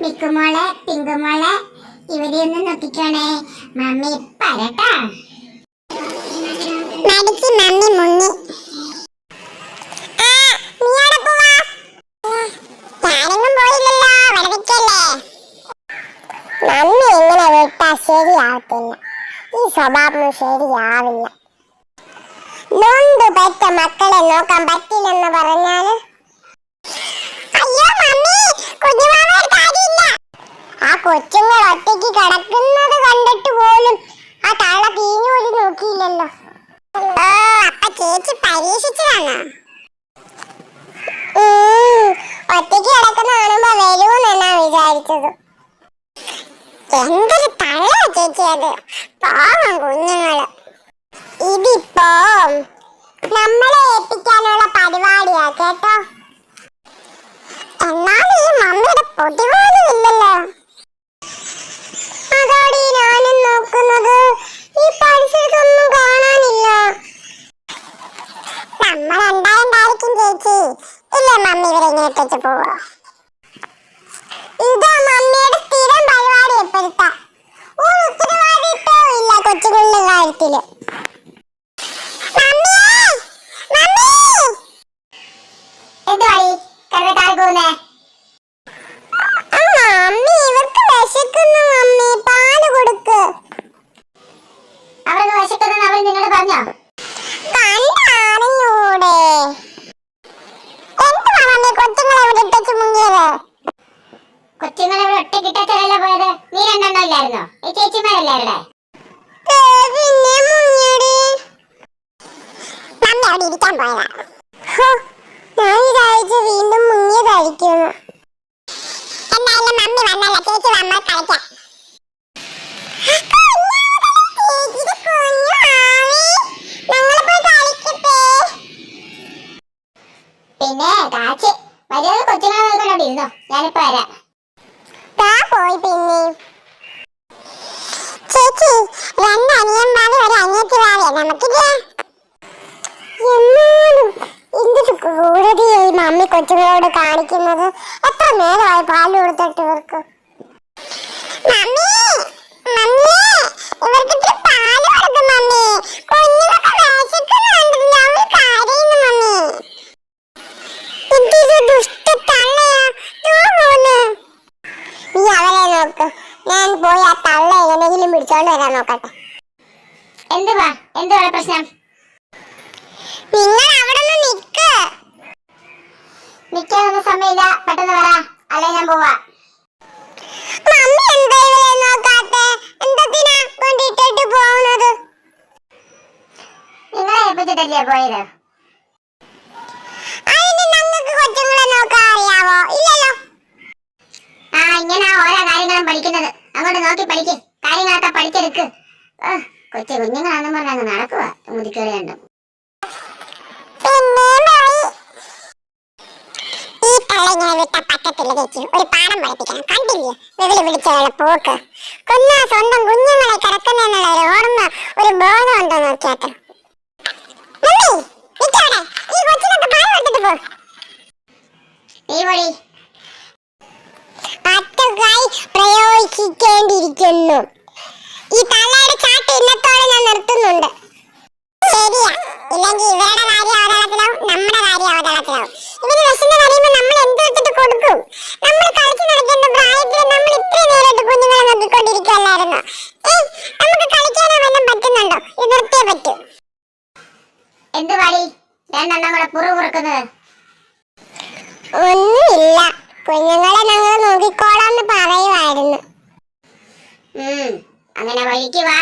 മിക്കുമോളെ പിങ്കുമോളെ ഇവരെ ഒന്ന് നോക്കിക്കോണേ. മമ്മി മടിച്ച് മമ്മി മമ്മി ഇങ്ങനെ ഈ സ്വഭാവം ശരിയാവില്ല. നൊന്തു പറ്റ മക്കളെ നോക്കാൻ പറ്റില്ലെന്ന് പറഞ്ഞാൽ ഒറ്റയ്ക്ക് കിടക്കുന്ന കാണുമ്പോ വിചാരിച്ചത്. എന്തൊരു തള്ള ചേച്ചി അത്. പാവം ഇതിപ്പോ നമ്മളെ ഏൽപ്പിക്കാനുള്ള പരിപാടിയാ കേട്ടോ എന്നാൽ ഈ മമ്മിയുടെ പൊടി പോലും ഇല്ലല്ലോ അതോടെ ഞാനും നോക്കുന്നത് ഈ പരിസരത്തൊന്നും കാണാനില്ല നമ്മൾ എന്താണ്ടായിരിക്കും ചേച്ചി ഇല്ലേ മമ്മി ഇവരെ ഇങ്ങനെ ഇട്ടിട്ട് പോവാ ഇതാ മമ്മിയുടെ സ്ഥിരം പരിപാടി എപ്പോഴത്തെ ഒരു ഉത്തരവാദിത്വവും ഇല്ല കൊച്ചുങ്ങളുടെ കാര്യത്തിൽ മമ്മിയേ! മമ്മി! എന്തുവാടി കിടന്നിട്ടാണ് പോകുന്നേ മമ്മി ഇവർക്ക് വിശക്കുന്നു മമ്മി പാൽ കൊടുക്ക് അവർക്ക് വിശക്കുന്നു അവർ നിന്നോട് പറഞ്ഞോ? കണ്ടറിഞ്ഞൂടെ. എന്തുവാ മമ്മി കൊച്ചുങ്ങളെ ഇവിടെ ഒറ്റ മുങ്ങിയത് പോയത്? നീ രണ്ടെണ്ണം ഇല്ലായിരുന്നോ? ഈ ചേച്ചിമാരല്ലേ അവിടെ? വീണ്ടും മുങ്ങിയതായിരിക്കുന്നു എന്തായാലും മമ്മി വന്നല്ല ചേച്ചി വന്നാൽ കളിക്കാം. പിന്നെ കാച്ച് വലിയ കൊച്ചുങ്ങളെ നോക്കണ്ടോ ഇരുന്നോ? ഞാനിപ്പോ വരാം. താ പോയി പിന്നെ ചേച്ചി രണ്ട് അനിയന്മാരെ ഒരു അനിയത്തി വാവേ നമുക്കില്ലേ എന്നാലും എന്തൊരു ക്രൂരതയായി മമ്മി കൊച്ചുങ്ങളോട് കാണിക്കുന്നത്? എത്ര നേരമായി പാൽ കൊടുത്തിട്ട് ഇവർക്ക്? മമ്മി മമ്മി ഇവർക്ക് പാൽ കൊടുക്കും മമ്മി കുഞ്ഞുങ്ങൾക്ക് വിശക്കുന്നുണ്ട് അവൾ കരയുന്നു മമ്മി എന്തൊരു ദുഷ്ട തള്ളയാ ഞാൻ പോന്ന് നീ അവരെ നോക്ക് ഞാൻ പോയി ആ തള്ള പിടിച്ചോണ്ട് വരാൻ നോക്കട്ടെ എന്തുവാ? എന്തുവാ പ്രശ്നം? നിങ്ങൾ അവിടെ നിക്ക്. നിക്കാനൊന്നും സമയമില്ല. പെട്ടെന്ന് വരാ. അല്ലെ ഞാൻ പോവാ. നിങ്ങളെ കാര്യങ്ങളും അങ്ങോട്ട് നോക്കി പഠിക്ക്. കാര്യങ്ങളൊക്കെ പഠിച്ചെടുക്ക്. കൊച്ചു കുഞ്ഞുങ്ങളാണെന്ന് പറഞ്ഞങ്ങ് നടക്കുക മുതിക്കേറി കണ്ടു ഒരു പാഠം പഠിപ്പിക്കണം. കണ്ടില്ലേ? വെവിളി പിടിച്ചുള്ള പോക്ക്. കൊന്ന സ്വന്തം കുഞ്ഞുങ്ങളെ ഒരു ഓർമ്മ ഒരു ബോധം ഉണ്ടോ നോക്കിയാട്ടെ പ്രയോഗിക്കേണ്ടിയിരിക്കുന്നു. ഈ തള്ളയുടെ ചാട്ട് ഇന്നത്തോടെ ഞാൻ നിർത്തുന്നുണ്ട്. ശരിയാ. ഇല്ലെങ്കിൽ ഇവരുടെ കാര്യം അവതളത്തിലാവും നമ്മുടെ കാര്യം അവതളത്തിലാവും. ഇവർ വിശന്ന് കഴിയുമ്പോൾ നമ്മൾ എന്ത് എന്തെടുത്തിട്ട് കൊടുക്കും? നമ്മൾ കളിച്ചു നടക്കേണ്ട പ്രായത്തിൽ നമ്മൾ ഇത്രയും നേരം കുഞ്ഞുങ്ങളെ നോക്കിക്കൊണ്ടിരിക്കുകയല്ലായിരുന്നു ഏയ് നമുക്ക് കളിക്കാനോ വല്ലതും പറ്റുന്നുണ്ടോ? ഇത് നിർത്തിയേ പറ്റൂ. എന്ത് പണി രണ്ടെണ്ണം കൂടെ പുറു പുറക്കുന്നത്. ഒന്നുമില്ല. കുഞ്ഞുങ്ങളെ ഞങ്ങൾ നോക്കിക്കോളാന്ന് പറയുമായിരുന്നു അങ്ങനെ വഴിക്ക് വാ.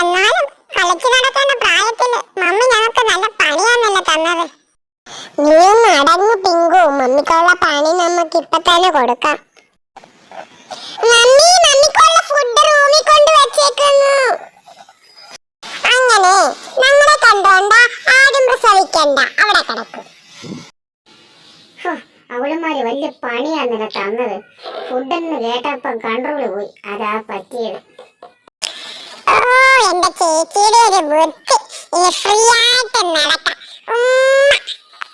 എന്നാലും കളിച്ചു നടക്കേണ്ട പ്രായത്തിൽ മമ്മി ഞങ്ങൾക്ക് നല്ല പണിയാന്നല്ലേ തന്നത്. നീ നടന്നു പിങ്കു. മമ്മിക്കുള്ള പണി നമുക്ക് ഇപ്പൊ തന്നെ കൊടുക്കാം. ഫുഡ് റൂമിൽ അങ്ങനെ നമ്മളെ കണ്ടോണ്ട ആരും പ്രസവിക്കണ്ട. അവിടെ കിടക്കും. അവളുമാര് വലിയ പണിയാന്നല്ല തന്നത്. ഫുഡെന്ന് കേട്ടപ്പം കൺട്രോൾ പോയി. അതാ പറ്റിയത്. ഓ എന്റെ ചേച്ചിയുടെ ഒരു ബുദ്ധി. ഫ്രീ ആയിട്ട് നടക്കാം.